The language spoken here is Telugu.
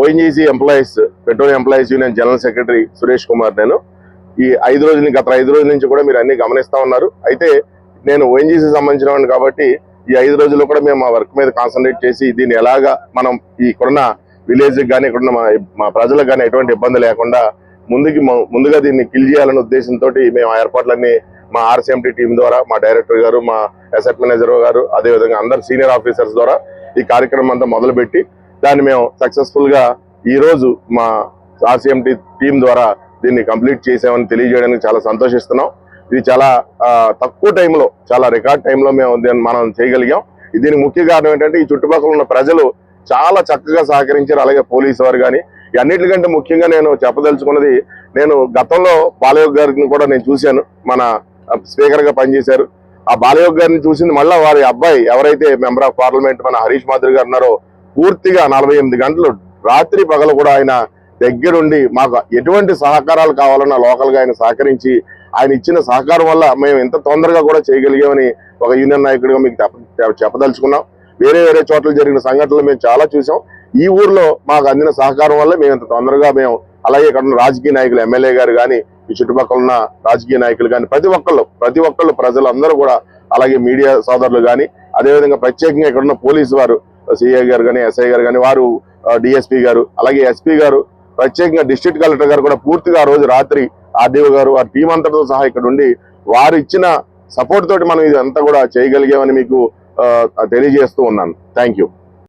ONGC employees petrol employees union general secretary Suresh Kumar నేను. ఈ ఐదు రోజుల గత ఐదు రోజుల నుంచి కూడా మీరు అన్ని గమనిస్తా ఉన్నారు. అయితే నేను ఓఎన్జీసీ సంబంధించిన వాడిని కాబట్టి ఈ ఐదు రోజుల్లో కూడా మేము మా వర్క్ మీద కాన్సన్ట్రేట్ చేసి దీన్ని ఎలాగా మనం ఈ ఇక్కడున్న విలేజ్కి కానీ ఇక్కడున్న మా మా ప్రజలకు కానీ ఎటువంటి ఇబ్బంది లేకుండా ముందుకి ముందుగా దీన్ని కిల్ చేయాలనే ఉద్దేశంతో మేము ఆ ఏర్పాట్లన్నీ మా ఆర్సీఎంటీ టీం ద్వారా మా డైరెక్టర్ గారు మా అసెట్ మేనేజర్ గారు అదేవిధంగా అందరు సీనియర్ ఆఫీసర్స్ ద్వారా ఈ కార్యక్రమం అంతా మొదలుపెట్టి దాన్ని మేము సక్సెస్ఫుల్గా ఈరోజు మా ఆర్సీఎంటీ టీం ద్వారా దీన్ని కంప్లీట్ చేసామని తెలియజేయడానికి చాలా సంతోషిస్తున్నాం. ఇది చాలా తక్కువ టైంలో చాలా రికార్డ్ టైంలో మేము దీన్ని మనం చేయగలిగాం. దీనికి ముఖ్య కారణం ఏంటంటే ఈ చుట్టుపక్కల ఉన్న ప్రజలు చాలా చక్కగా సహకరించారు. అలాగే పోలీసు వారు కానీ అన్నిటికంటే ముఖ్యంగా నేను చెప్పదలుచుకున్నది నేను గతంలో బాలయోగ్ గారిని కూడా నేను చూశాను. మన స్పీకర్గా పనిచేశారు. ఆ బాలయోగ్ గారిని చూసింది మళ్ళీ వారి అబ్బాయి ఎవరైతే మెంబర్ ఆఫ్ పార్లమెంట్ మన హరీష్ మాధురి గారు ఉన్నారో పూర్తిగా నలభై ఎనిమిది గంటలు రాత్రి పగలు కూడా ఆయన దగ్గరుండి మాకు ఎటువంటి సహకారాలు కావాలన్నా లోకల్గా ఆయన సహకరించి ఆయన ఇచ్చిన సహకారం వల్ల మేము ఎంత తొందరగా కూడా చేయగలిగామని ఒక యూనియన్ నాయకుడిగా మీకు చెప్పదలుచుకున్నాం. వేరే వేరే చోట్ల జరిగిన సంఘటనలు మేము చాలా చూసాం. ఈ ఊర్లో మాకు అందిన సహకారం వల్ల మేము ఇంత తొందరగా మేము అలాగే ఇక్కడ ఉన్న రాజకీయ నాయకులు ఎమ్మెల్యే గారు కానీ ఈ చుట్టుపక్కల ఉన్న రాజకీయ నాయకులు కానీ ప్రతి ఒక్కళ్ళు ప్రతి ఒక్కళ్ళు ప్రజలందరూ కూడా అలాగే మీడియా సోదరులు కానీ అదేవిధంగా ప్రత్యేకంగా ఇక్కడ ఉన్న పోలీసు వారు సిఐ గారు కానీ ఎస్ఐ గారు కానీ వారు డిఎస్పీ గారు అలాగే ఎస్పీ గారు ప్రత్యేకంగా డిస్ట్రిక్ట్ కలెక్టర్ గారు కూడా పూర్తిగా ఆ రోజు రాత్రి ఆర్డీఓ గారు వారి టీం అంతటితో సహా ఇక్కడ ఉండి వారు ఇచ్చిన సపోర్ట్ తోటి మనం ఇదంతా కూడా చేయగలిగామని మీకు తెలియజేస్తూ ఉన్నాను. Thank you.